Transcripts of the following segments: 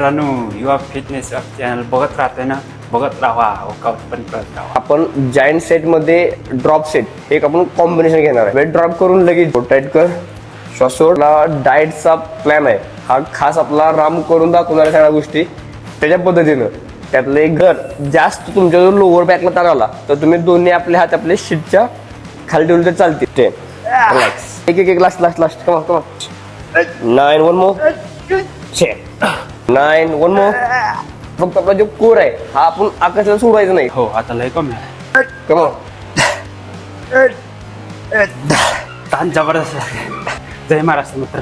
मित्रांनो युवा fitness channel बघत राहते ना? बघत राहा. वर्कआउट पण करत राहा. आपण जायंट सेटमध्ये ड्रॉप सेट एक आपण कॉम्बिनेशन घेणार आहे. वेट ड्रॉप करून लगेच टाईट कर. श्वास सोडला डाएटचा प्लॅन आहे. हा खास आपला राम करून दाखवणाऱ्या सगळ्या गोष्टी. त्याच्या पद्धतीनं. त्यातलं एक घर. जास्त तुमच्या जर लोअर बॅकला ताण आला तर तुम्ही दोन्ही आपले हात आपले शीटच्या खाली ठेवले तर चालतील. टेन रिलॅक्स एक एक एक last last last come on come on nine one more nine one more फक्त आपला जो कोर आहे हा आपण आकाशाला सोडायचा नाही. हो आता लय कमी ताण जबरदस्त आहे. जय महाराष्ट्र मित्र.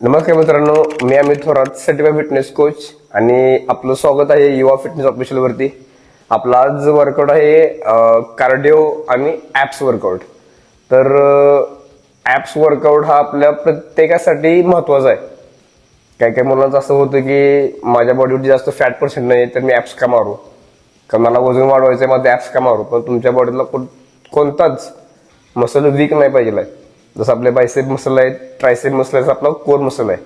नमस्कार मित्रांनो मी Amit Thorat certified fitness coach आणि आपलं स्वागत आहे युवा फिटनेस ऑफिशियल वरती. आपला आज वर्कआउट आहे कार्डिओ आणि ॲप्स वर्कआउट तर ॲप्स वर्कआउट हा आपल्या प्रत्येकासाठी महत्त्वाचा आहे. काय काय मुलांचं असं होतं की माझ्या बॉडीवरती जास्त फॅट पर्सेंट नाही तर मी ॲप्स का मारू? का मला वजन वाढवायचं आहे माझं ॲप्स का मारू? पण तुमच्या बॉडीला कोण कोणताच मसल वीक नाही पाहिजे. आहे जसं आपले बायसेप मसल आहे ट्रायसेप मसल आहे आपला कोर मसल आहे.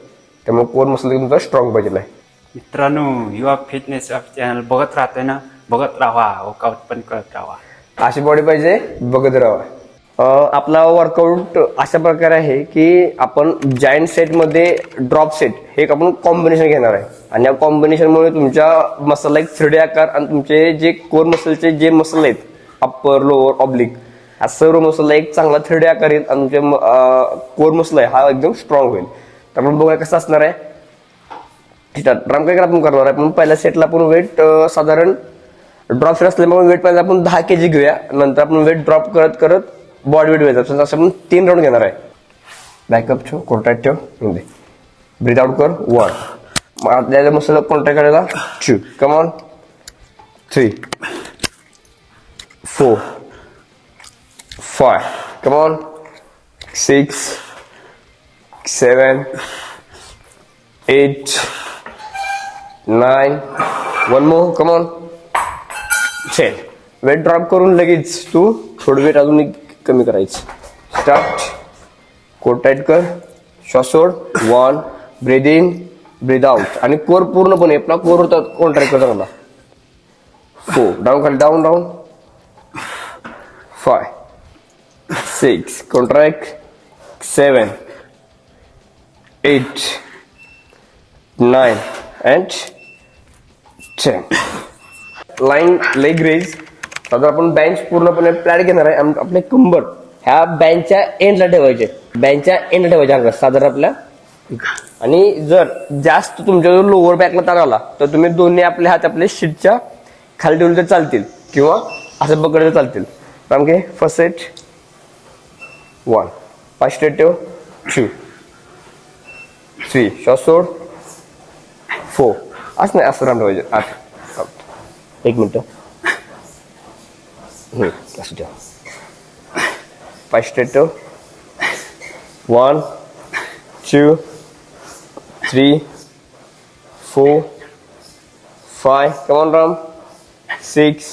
त्यामुळे कोर मसल तुमचा स्ट्रॉंग पाहिजे. आहे मित्रांनो युवा फिटनेस चॅनल बघत राहते ना? बघत राहा हो, वर्कआउट पण करत राहा. अशी बॉडी पाहिजे बघत राहा. आपला वर्कआउट अशा प्रकारे आहे की आपण जायंट सेटमध्ये ड्रॉप सेट हे एक आपण कॉम्बिनेशन घेणार आहे. आणि या कॉम्बिनेशनमुळे तुमच्या मसलला एक थ्री आकार आणि तुमचे जे कोर मसलचे जे मसल आहेत अप्पर लोअर ऑब्लिक हा सर्व मसलला एक चांगला थ्री आकार येईल आणि तुमचे कोर मसल आहे हा एकदम स्ट्रॉंग होईल. तर आपण बघूया कसं असणार आहे. ठीक आहे ड्रम काय आपण करणार आहे. आपण पहिल्या सेटला आपण वेट साधारण ड्रॉप सेट असल्यामुळे वेट पाहिजे आपण दहा के जी घेऊया. नंतर आपण वेट ड्रॉप करत करत बॉडी वेट घ्यायचा असं आपण तीन राऊंड घेणार आहे. बॅकअप ठेव कॉन्ट्रॅक्ट ठेव दे. ब्रीथ आउट कर वन त्याच्या मसल कॉन्ट्रॅक्ट करायला. Two come on three four five come on six seven eight nine one more, come छे वेट ड्रॉप करून लगेच तू थोडं वेट अजून एक कमी करायचं. स्टार्ट कोट टाईट कर. श्वास सोड. One breathe in breathe out आणि कोर पूर्णपणे आपला कोर होता कॉन्ट्रॅक्ट करता मला फोर डाऊन खाली. Down down five six contract seven eight nine and ten lying leg raise आता आपण बँच पूर्णपणे प्लॅट घेणार आहे. आणि आपले कंबर ह्या बँचच्या एंडला ठेवायचे. बँचच्या एंडला ठेवायचे अंगात साधारण आपल्या. आणि जर जास्त तुमच्या जर लोअर बॅकला ताण आला तर तुम्ही दोन्ही आपले हात आपले शीटच्या खाली ठेवले तर चालतील. किंवा असं पकडले चालतील. कारण फर्स्ट सेट वन पाच स्टेट ठेव. टू थ्री शॉर्ट सोड फोर असं नाही असं राम ठेवायचे. आठ. एक मिनटं. असू द्या. ठेव straight one two three four five come on Ram six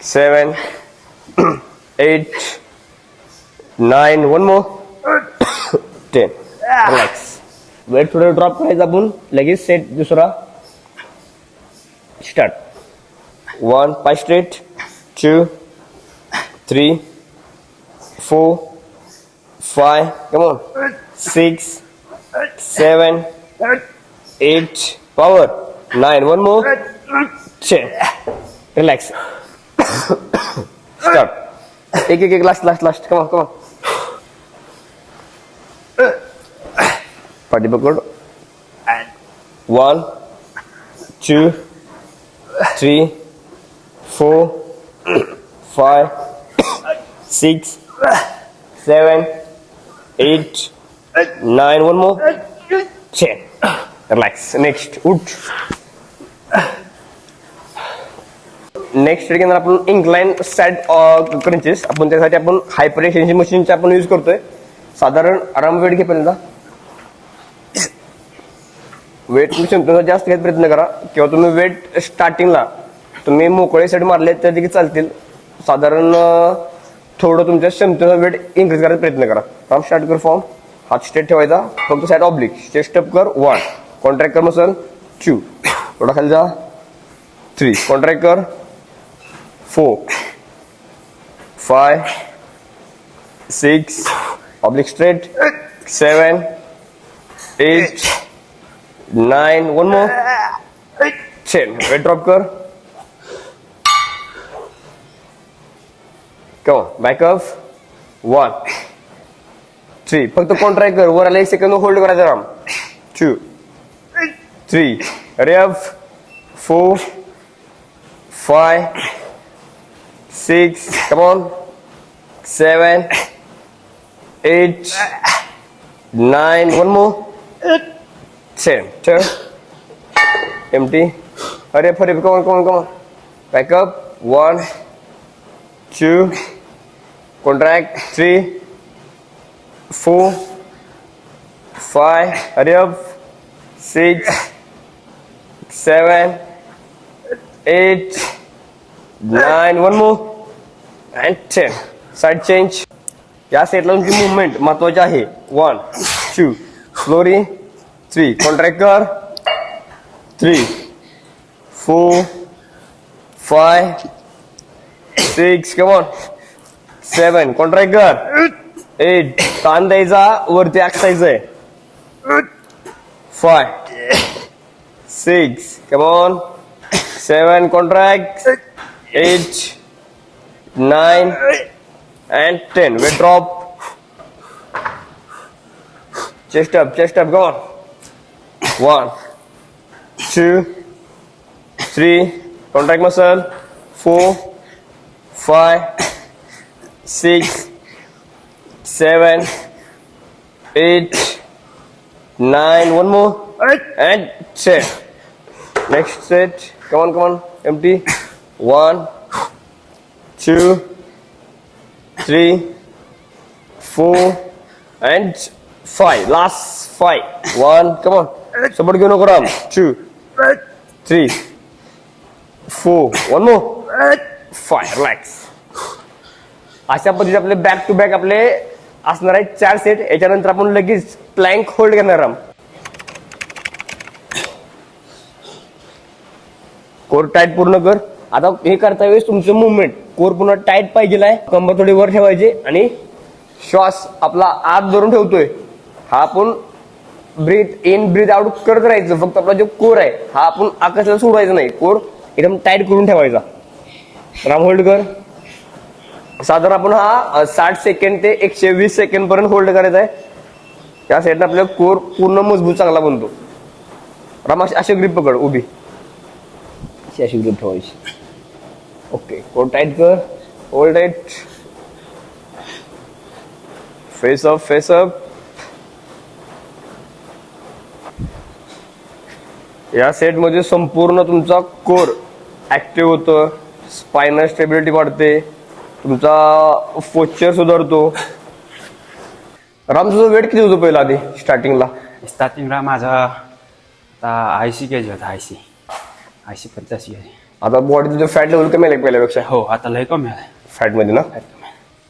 seven eight nine one more ten relax weight थोडं ड्रॉप करायचं आपण. लगेच सेट दुसरा. Start वन पाच straight two three four five come on six seven eight power nine one more ten relax start एक एक एक last last last come on कमा पाठी पकड one two three Four, five six seven eight nine one more. Ten. Relax next उठ next घेणार आपण incline sad crunches आपण त्यासाठी आपण हायपर एक्सटेन्शन मशीनचा आपण यूज करतोय. साधारण आराम वेट घे पहिल्यांदा वेट तुम्ही क्षमतेचा जास्त घ्यायचा प्रयत्न करा. किंवा तुम्ही वेट स्टार्टिंगला तुम्ही मोकळे सेट मारले तर देखील चालतील. साधारण थोडं तुमच्या क्षमतेचा वेट इन्क्रीज करायचा प्रयत्न करा. राम स्टार्ट कर फॉर्म हात स्टेट ठेवायचा. फक्त साईड ऑब्लिक स्टेप अप कर. वन कॉन्ट्रॅक्ट कर मसल टू थोडा खाली जा. थ्री कॉन्ट्रॅक्ट कर. Four five six oblique straight seven eight nine one more ten weight drop कर. Come back up one three फक्त कॉन्ट्रॅक्ट कर वर आला एक सेकंद होल्ड करायचा Ram two three rep four five six come on seven eight nine one more ten turn. M T अरे फरे up. Come on back up one two contract three four five hurry up six seven eight nine one more and ten side change या सेटला तुमची movement महत्वाची आहे one two फ्लोरी three contract कर three four five six come on seven contract कर eight ताण द्यायचा वरती आखायचं आहे six six on seven contract eight nine and 10 weight drop chest up chest up go on one two three contract muscle four five, six, seven, eight, nine. One more. eight, And ten. Next set. Come on, come on. Empty. One, two, three, four, and five. Last five. One. Come on. Somebody go no gram. Two, three, four. One more. फायर Relax. अशा पद्धतीचे आपले back to back आपले असणार आहेत चार set याच्यानंतर आपण लगेच प्लँक होल्ड करणार आहोत. कोर टाईट पूर्ण कर. आता हे करता वेळेस तुमचं मुवमेंट कोर पूर्ण टाईट पाहिजे कंबर थोडी वर ठेवायची आणि श्वास आपला आत धरून ठेवतोय. हा आपण ब्रीथ इन ब्रीथ आउट करत राहायचं. फक्त आपला जो कोर आहे हा आपण आकाशाला सोडायचा नाही. कोर एकदम टाईट करून ठेवायचा. राम होल्ड कर साधारण आपण हा साठ सेकंड ते एकशे वीस सेकंड पर्यंत होल्ड करायचा आहे. त्या साईडला आपला कोर पूर्ण मजबूत चांगला बनतो. राम अशी- ग्रीप पकड उभी. अशी अशी ग्रीप ठेवायची. ओके कोर टाईट कर. Hold tight face up face up या सेटमध्ये संपूर्ण तुमचा कोर ऍक्टिव्ह होतं. स्पायनल स्टेबिलिटी वाढते. तुमचा पोश्चर सुधारतो. राम तुझं वेट किती होतं पहिला आधी स्टार्टिंगला स्टार्टिंगला माझा आता ऐंशी के जी होता ऐंशी. ऐंशी पंच्याऐंशी के जी आता बॉडी तुझं फॅट लेवल कमी आहे पहिल्यापेक्षा. हो आता लय कमी आहे फॅटमध्ये ना.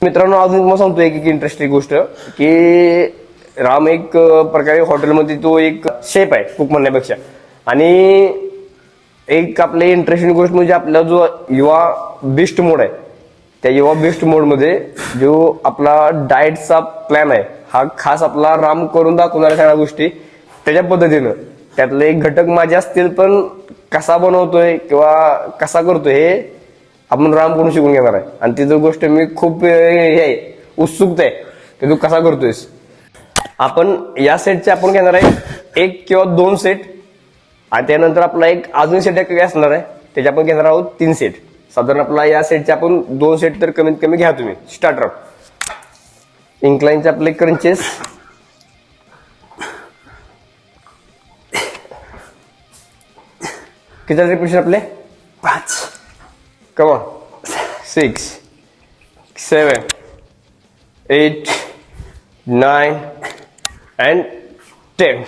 मित्रांनो अजून तुम्हाला सांगतो एक इंटरेस्टिंग गोष्ट की राम एक प्रकारे हॉटेलमध्ये तो एक शेप आहे कुक म्हणण्यापेक्षा. आणि एक आपले इंटरेस्टिंग गोष्ट म्हणजे आपला जो युवा बेस्ट मोड आहे त्या युवा बेस्ट मोडमध्ये जो आपला डाएटचा प्लॅन आहे हा खास आपला राम करून दाखवणाऱ्या सगळ्या गोष्टी त्याच्या पद्धतीनं. त्यातले एक घटक माझे असतील पण कसा बनवतोय किंवा कसा करतोय हे आपण राम करून शिकून घेणार आहे. आणि ती जर गोष्ट मी खूप हे आहे उत्सुकता आहे की तू कसा करतोयस? आपण या सेटचे आपण घेणार आहे एक किंवा दोन सेट आणि त्यानंतर आपला एक अजून सेट एक असणार आहे. त्याचे आपण घेणार आहोत तीन सेट साधारण आपला या सेटचे आपण दोन सेट तर कमीत कमी घ्या तुम्ही. स्टार्टर इंक्लाइनचे आपले क्रंचेस किती रिपिटेशन आपले? पाच. Come on. Six, seven, eight, nine, and ten.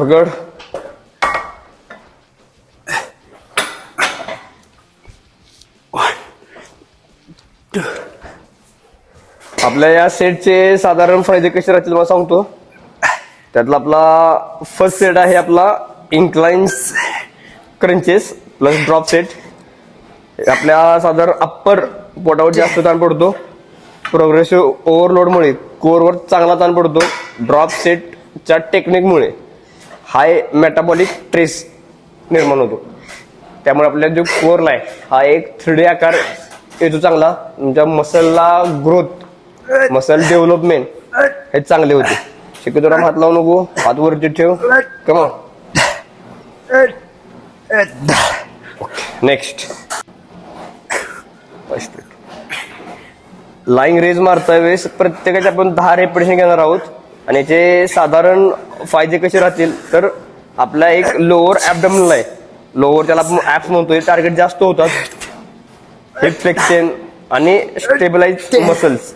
पकड. आपल्या या सेटचे साधारण फायदे कसे राहतील मला सांगतो. त्यातला आपला फर्स्ट सेट आहे आपला inclines crunches plus drop set आपल्या साधारण अप्पर पोटावर जास्त ताण पडतो. प्रोग्रेसिव्ह ओव्हरलोडमुळे कोरवर चांगला ताण पडतो. ड्रॉप सेटच्या टेक्निकमुळे हाय मेटाबॉलिक ट्रेस निर्माण होतो. त्यामुळे आपल्या जो कोरला आहे हा एक थ्री आकार येतो चांगला. तुमच्या मसलला ग्रोथ मसल डेव्हलपमेंट हे चांगले होते. शक्यतो हात लावू नको. हात वरती ठेव. कमा नेक्स्ट लाईंग रेज मारता वेळेस प्रत्येकाचे आपण दहा रेपिटेशन घेणार आहोत. आणि याचे साधारण फायदे कसे राहतील तर आपला एक लोअर ऍबडमनल आहे. लोअर त्याला आपण ऍप्स म्हणतोय टार्गेट जास्त होतात. हिप फ्लेक्शन आणि स्टेबलाइज मसल्स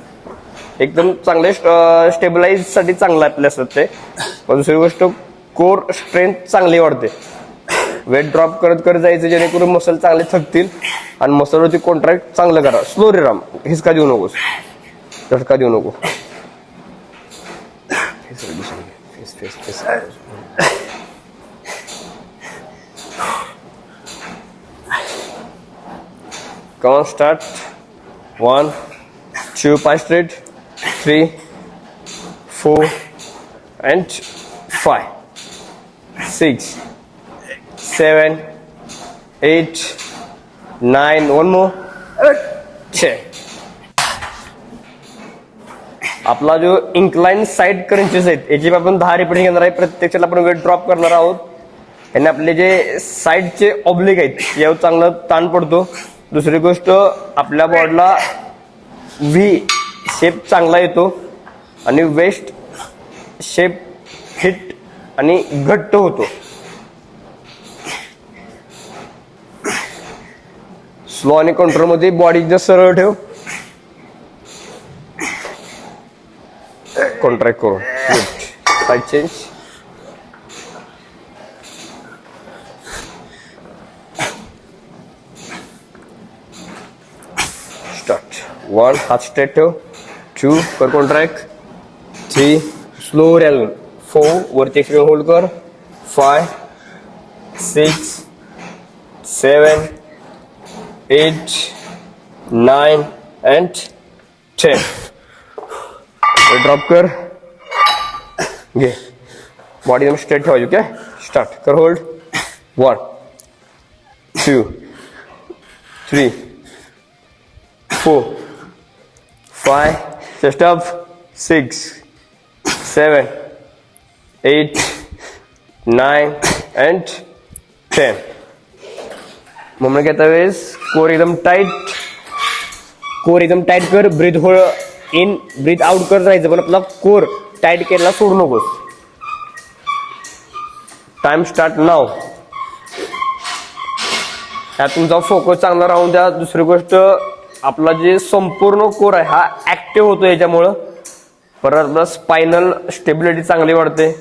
एकदम चांगले स्टेबलाइजसाठी चांगलं आपल्या असतात ते. पण दुसरी गोष्ट कोर स्ट्रेंथ चांगली वाढते. वेट ड्रॉप करत करत जायचं जेणेकरून मसल चांगले थकतील आणि मसलवरती कॉन्ट्रॅक्ट चांगलं करा. स्लो रे राम हिसका देऊ नकोस. झटका देऊ नको. face of vision, face, face, face. Come on, start. One, two, five straight, three, four, and five, six, seven, eight, nine. One more, uh, ten. आपला जो इन्क्लाइन साईड क्रंचेस आहेत याची आपण दहा रिपीट घेणार आहे. प्रत्यक्षाला आपण वेट ड्रॉप करणार आहोत. आणि आपले जे साईडचे ऑब्लिक आहेत यावर चांगला ताण पडतो. दुसरी गोष्ट आपल्या बॉडला व्ही शेप चांगला येतो. आणि वेस्ट शेप हिट आणि घट्ट होतो. स्लो आणि कंट्रोलमध्ये बॉडी जर सरळ ठेव. कॉन्ट्रॅक्ट करून साईड चेंज स्टार्ट वन हात स्ट्रेट ठेव टू कर कॉन्ट्रॅक्ट थ्री स्लो रे अजून फोर वरती एक्सपिरियन होल्ड कर five six seven eight nine and ten drop कर। घे बॉडी एकदम स्ट्रेट ठेवायची ओके स्टार्ट कर hold one two three four, five, chest up, six, seven, eight, nine, and ten. Moment घेता वेळेस कोर एकदम टाईट कोर एकदम टाईट कर। Breathe hold in breathe out करत राहायचं पण आपला कोर टाईट केला सोडू नकोस. टाइम स्टार्ट नाव त्यात तुमचा फोकस चांगला राहून द्या. दुसरी गोष्ट आपला जे संपूर्ण कोर आहे हा ऍक्टिव्ह होतो याच्यामुळं. परत आपला स्पायनल स्टेबिलिटी चांगली वाढते.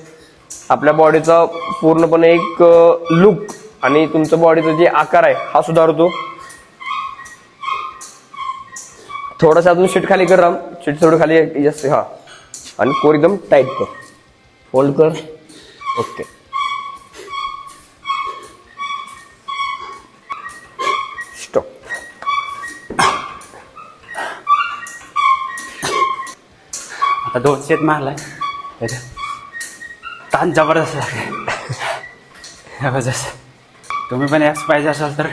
आपल्या बॉडीचा पूर्णपणे एक लुक आणि तुमचं बॉडीचा जे आकार आहे हा सुधारतो. थोडासा अजून शीट खाली कर राम. शीट थोडं खाली जास्त हा. आणि कोर एकदम टाईट कर. होल्ड कर. ओके स्टॉप आता दोन शेत मारलाय. ताण जबरदस्त जबरदस्त. तुम्ही पण याच पाहिजे असाल तर.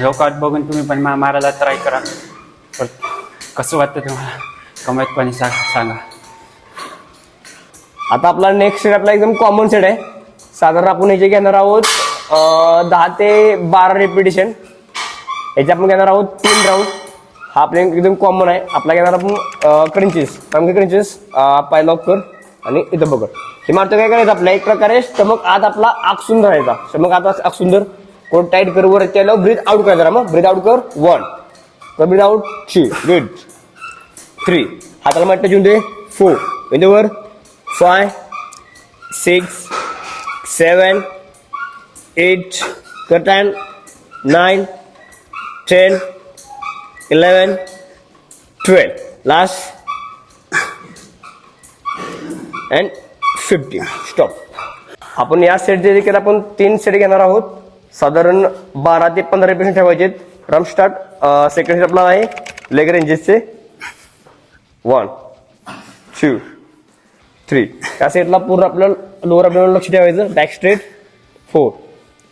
योकाट बघून तुम्ही पण मारायला ट्राय करा. परत कसं वाटतं तुम्हाला? कमाईतपणे सा सांगा. आता आपला नेक्स्ट सेट आपला एकदम कॉमन सेट आहे. साधारण आपण याचे घेणार आहोत दहा ते बारा रेपिटेशन याचे आपण घेणार आहोत तीन राऊंड हा आपल्या एकदम कॉमन आहे. आपला घेणार आपण क्रंचेस कारण क्रंचेस पाय लॉक कर आणि इथं बघ. हे मारतो काय करायचं आपल्या एक प्रकारे स्टमक आत आपला आकसून राहायचा स्टमक आत आकसुंदर कोण टाईट कर वर त्याला ब्रीथ आउट करायचा मग. ब्रीथ आउट कर वन तर breathe out three good three हाताला माठ टचून दे. फोर म्हणजे फाय सिक्स सेवन एट कर ten nine ten eleven twelve last and fifty stop आपण या सेटचे देखील आपण तीन सेट घेणार आहोत साधारण बारा ते पंधरा पेशंट ठेवायचे आहेत स्टार्ट सेकंड सेट आपला आहे लेग रेंजेसचे वन टू थ्री या सेटला पूर्ण आपल्याला लोअर आपल्याला लक्ष ठेवायचं. Back straight four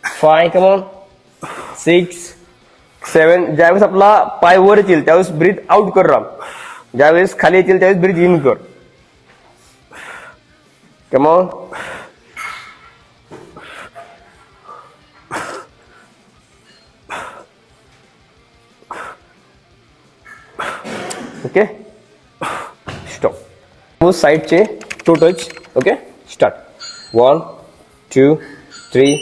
five come on six seven ज्यावेळेस आपला पाय वर येतील त्यावेळेस ब्रीथ आउट कर राम ज्यावेळेस खाली येतील त्यावेळेस ब्रीथ इन कर. Come on okay? स्टॉप साईडचे two touch okay start one two three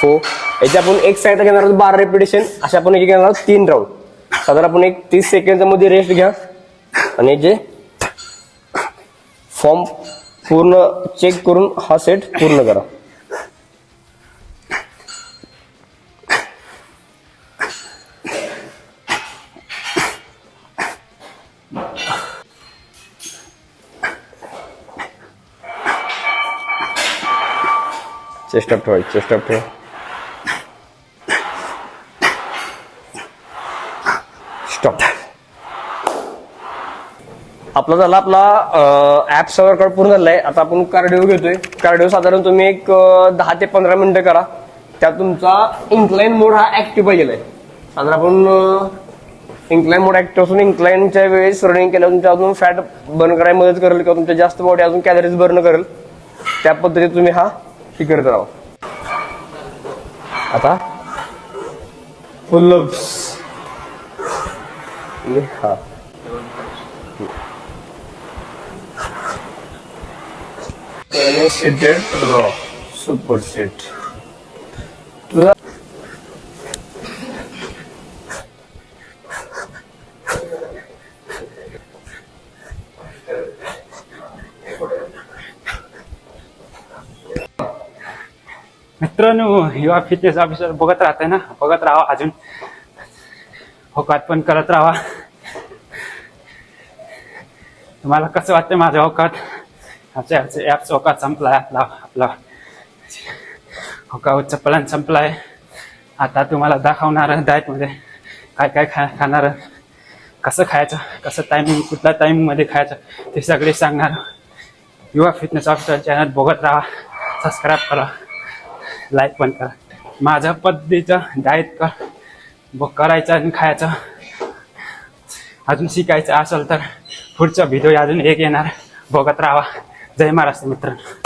four याचे आपण एक साईड घेणार आहोत बारा रेपिटेशन अशा आपण एक घेणार आहोत तीन राऊंड साधारण आपण एक तीस सेकंडच्या मध्ये रेस्ट घ्या. आणि जे फॉर्म पूर्ण चेक करून हा सेट पूर्ण करा. चेस्ट अप ठेवायची चेस्ट स्टॉप आपला झाला आपला ऍप वर्कआउट पूर्ण झालाय. आता आपण कार्डिओ घेतोय. कार्डिओ साधारण तुम्ही एक दहा ते पंधरा मिनिटं करा. त्यात तुमचा इन्क्लाइन मोड हा ऍक्टिव्ह पाहिजे साधारण आपण इन्क्लाइन मोड ऍक्टिव्ह असून इन्क्लाइनच्या वेळेस रनिंग केल्यावर तुमच्या अजून फॅट बर्न करायला मदत करेल किंवा तुमच्या जास्त बॉडी अजून कॅलरीज बर्न करेल. त्या पद्धतीने तुम्ही हा हे करत राहा आता फुल हा seated raw super set तुझा मित्रांनो युवा फिटनेस ऑफिसर बघत राहते ना? बघत राहा अजून. होकात पण करत राहा तुम्हाला कसं वाटतं माझा होकात आमच्या ॲपचा होकात संपलाय आपला आपला. होका चप्पलान संपलाय. आता तुम्हाला दाखवणार डाएटमध्ये काय काय खा खाणार कसं खायचं कसं टायमिंग कुठल्या टायमिंगमध्ये खायचं ते सगळे सांगणार. युवा फिटनेस ऑफिसर चॅनल बघत राहा. सबस्क्राईब करा. लाईक पण करा. माझ्या पद्धतीचं डाएट कर ब करायचं आणि खायचं. अजून शिकायचं असेल तर पुढचा व्हिडिओ अजून एक येणार. बघत राहा. जय महाराष्ट्र मित्रांनो.